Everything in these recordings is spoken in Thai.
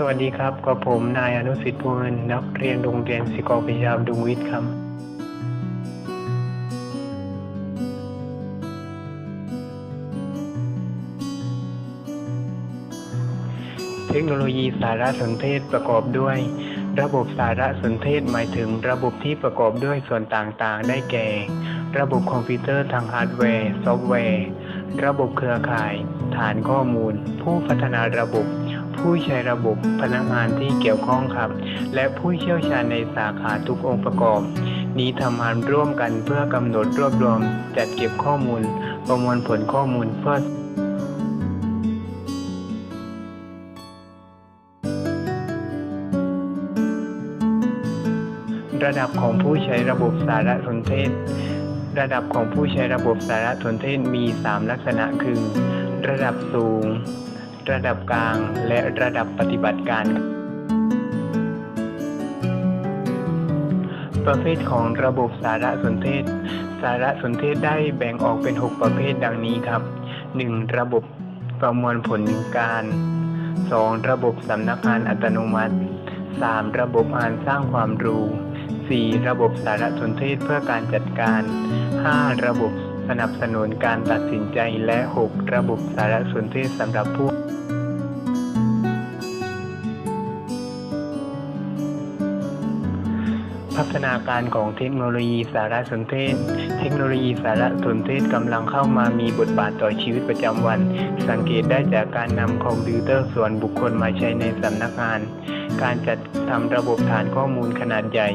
สวัสดีครับกับผมนายอนุสิทธิ์ภูมินนักเรียนโรงเรียนศิกอพยามดุงวิทย์ครับ เทคโนโลยีสารสนเทศประกอบด้วย ระบบสารสนเทศหมายถึงระบบที่ประกอบด้วยส่วนต่างๆ ได้แก่ ระบบคอมพิวเตอร์ทางฮาร์ดแวร์ ซอฟต์แวร์ ระบบเครือข่าย ฐานข้อมูล ผู้พัฒนาระบบ ผู้ใช้ระบบพนักงานที่เกี่ยวข้องครับ และผู้เชี่ยวชาญในสาขาทุกองค์ประกอบ นี้ทำงานร่วมกันเพื่อกำหนดรวบรวม จัดเก็บข้อมูล ประมวลผลข้อมูลเพื่อระดับของผู้ใช้ระบบสารสนเทศ ระดับของผู้ใช้ระบบสารสนเทศมี 3 ลักษณะคือ ระดับสูง ระดับกลาง และระดับปฏิบัติการ ประเภทของระบบสารสนเทศ สารสนเทศได้แบ่งออกเป็น 6 ประเภทดังนี้ครับ 1. ระบบประมวลผลการ 2. ระบบสำนักงานอัตโนมัติ 3. ระบบอ่านสร้างความรู้ 4. ระบบสารสนเทศเพื่อการจัดการ 5. ระบบ สนับสนุนการตัดสินใจและ 6. ระบบสารสนเทศสำหรับผู้พัฒนาการของเทคโนโลยีสารสนเทศ เทคโนโลยีสารสนเทศกำลังเข้ามามีบทบาทต่อชีวิตประจำวัน สังเกตได้จากการนำคอมพิวเตอร์ส่วนบุคคลมาใช้ในสำนักงาน การจัดทำระบบฐานข้อมูลขนาดใหญ่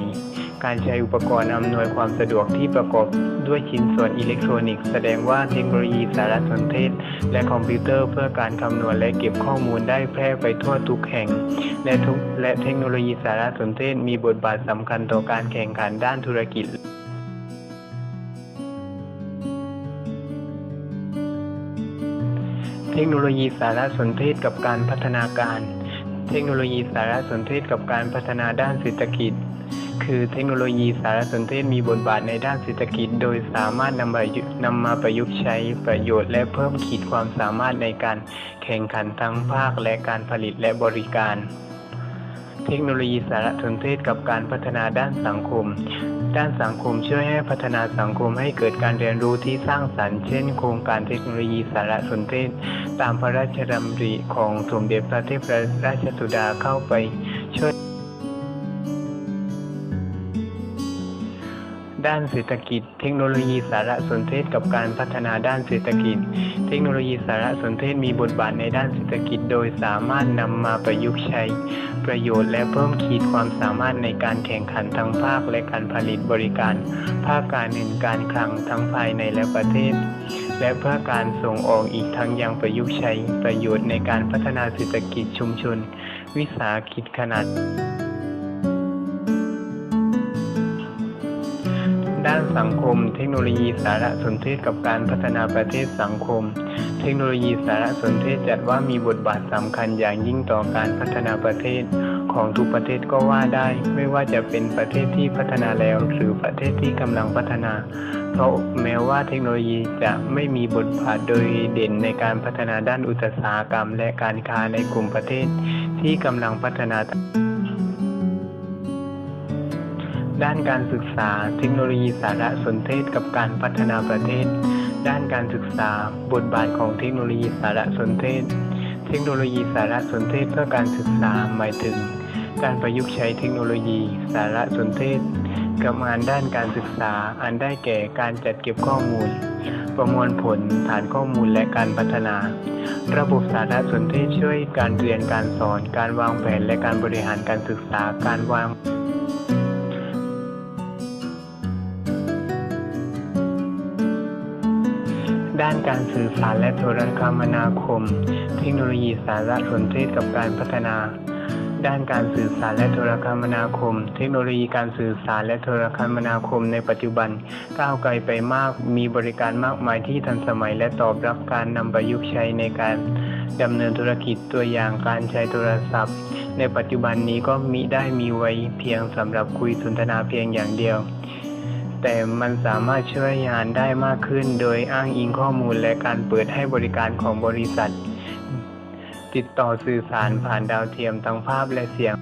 การใช้อุปกรณ์อำนวยความสะดวกที่ประกอบด้วยชิ้นส่วนอิเล็กทรอนิกส์แสดงว่าเทคโนโลยีสารสนเทศ และคอมพิวเตอร์เพื่อการคำนวณและเก็บข้อมูลได้แพร่ไปทั่วทุกแห่ง และทุกและเทคโนโลยีสารสนเทศ มีบทบาทสำคัญต่อการแข่งขันด้านธุรกิจเทคโนโลยีสารสนเทศกับการพัฒนาการ เทคโนโลยีสารสนเทศกับการพัฒนาด้านเศรษฐกิจ คือเทคโนโลยีสารสนเทศมีบทบาทในด้านเศรษฐกิจ โดยสามารถนำมานำมาประยุกต์ใช้ประโยชน์และเพิ่มขีดความสามารถในการแข่งขันทั้งภาคและการผลิตและบริการ เทคโนโลยีสารสนเทศกับการพัฒนาด้านสังคม ด้านสังคมช่วยให้พัฒนาสังคมให้เกิดการเรียนรู้ที่สร้างสรรค์เช่น โครงการเทคโนโลยีสารสนเทศ ตามพระราชดำริของสมเด็จพระเทพราชสุดาเข้าไปช่วย ด้านเศรษฐกิจ เทคโนโลยีสารสนเทศกับการพัฒนาด้านเศรษฐกิจ เทคโนโลยีสารสนเทศมีบทบาทในด้านเศรษฐกิจ โดยสามารถนำมาประยุกต์ใช้ ประโยชน์และเพิ่มขีดความสามารถในการแข่งขันทั้งภาคและการผลิตบริการ ภาคการเงินการคลังทั้งภายในและประเทศ และเพื่อการส่งออกอีกทั้งยังประยุกต์ใช้ ประโยชน์ในการพัฒนาเศรษฐกิจชุมชน วิสาหกิจขนาด ด้านสังคม เทคโนโลยีสารสนเทศกับการพัฒนาประเทศสังคม เทคโนโลยีสารสนเทศจัดว่ามีบทบาทสำคัญอย่างยิ่งต่อการพัฒนาประเทศของทุกประเทศก็ว่าได้ ไม่ว่าจะเป็นประเทศที่พัฒนาแล้วหรือประเทศที่กำลังพัฒนา เพราะแม้ว่าเทคโนโลยีจะไม่มีบทบาทโดยเด่นในการพัฒนาด้านอุตสาหกรรม และการค้าในกลุ่มประเทศที่กำลังพัฒนา ด้านการศึกษาเทคโนโลยีสารสนเทศกับการพัฒนาประเทศ ด้านการศึกษา บทบาทของเทคโนโลยีสารสนเทศ เทคโนโลยีสารสนเทศเพื่อการศึกษาหมายถึง การประยุกต์ใช้เทคโนโลยีสารสนเทศกับงานด้านการศึกษาอันได้แก่การจัดเก็บข้อมูล ประมวลผลฐานข้อมูลและการพัฒนา ระบบสารสนเทศช่วยการเรียนการสอน การวางแผนและการบริหารการศึกษาการวาง ด้านการสื่อสารและโทรคมนาคม เทคโนโลยีสารสนเทศกับการพัฒนา ด้านการสื่อสารและโทรคมนาคม เทคโนโลยีการสื่อสารและโทรคมนาคมในปัจจุบันก้าวไกลไปมาก มีบริการมากมายที่ทันสมัยและตอบรับการนำประยุกต์ใช้ในการดำเนินธุรกิจตัวอย่างการใช้โทรศัพท์ ในปัจจุบันนี้ก็มิได้มีไว้เพียงสำหรับคุยสนทนาเพียงอย่างเดียว แต่มันสามารถช่วยงานได้มากขึ้น โดยอ้างอิงข้อมูลและการเปิดให้บริการของบริษัท ติดต่อสื่อสารผ่านดาวเทียมทั้งภาพและเสียง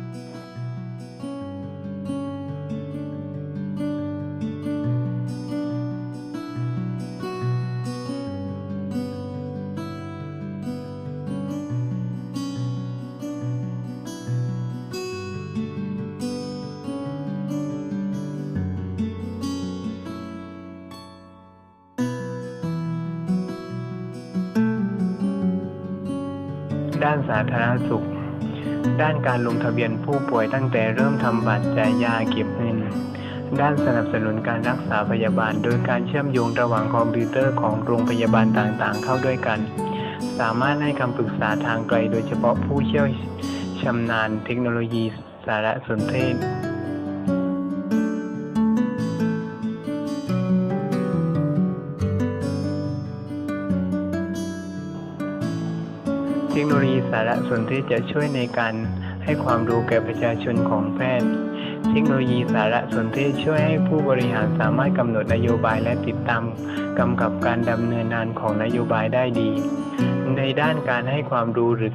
ด้านสาธารณสุข ด้านการลงทะเบียนผู้ป่วยตั้งแต่เริ่มทำบัตรจ่ายยาเก็บเงิน ด้านสนับสนุนการรักษาพยาบาล โดยการเชื่อมโยงระหว่างคอมพิวเตอร์ของโรงพยาบาลต่างๆ เข้าด้วยกัน สามารถให้คำปรึกษาทางไกล โดยเฉพาะผู้เชี่ยวชำนาญเทคโนโลยีสารสนเทศ โนโลยีสารสนเทศจะช่วยในการให้ความรู้แก่ประชาชนของแพทย์ เทคโนโลยีสารสนเทศช่วยให้ผู้บริหารสามารถกำหนดนโยบายและติดตามกำกับการดำเนินงานของนโยบายได้ดี ในด้านการให้ความรู้หรือ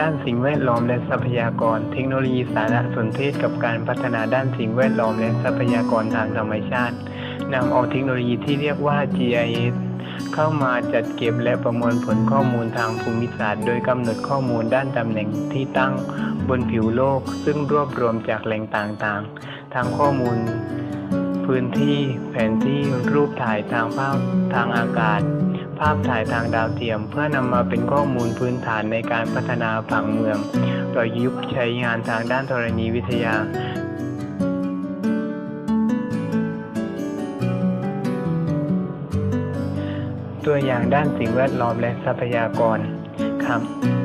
ด้านสิ่งแวดล้อมและทรัพยากร เทคโนโลยีสารสนเทศกับการพัฒนาด้านสิ่งแวดล้อมและทรัพยากรทางธรรมชาติ นำเอาเทคโนโลยีที่เรียกว่า GIS เข้ามาจัดเก็บและประมวลผลข้อมูลทางภูมิศาสตร์ โดยกำหนดข้อมูลด้านตำแหน่งที่ตั้งบนผิวโลก ซึ่งรวบรวมจากแหล่งต่างๆ ทางข้อมูล พื้นที่แผนที่รูปถ่ายทางภาพทางอากาศ ภาพถ่ายทางดาวเทียม เพื่อนำมาเป็นข้อมูลพื้นฐานในการพัฒนาผังเมืองประยุกต์ใช้งานทางด้านธรณีวิทยา ตัวอย่างด้านสิ่งแวดล้อมและทรัพยากรครับ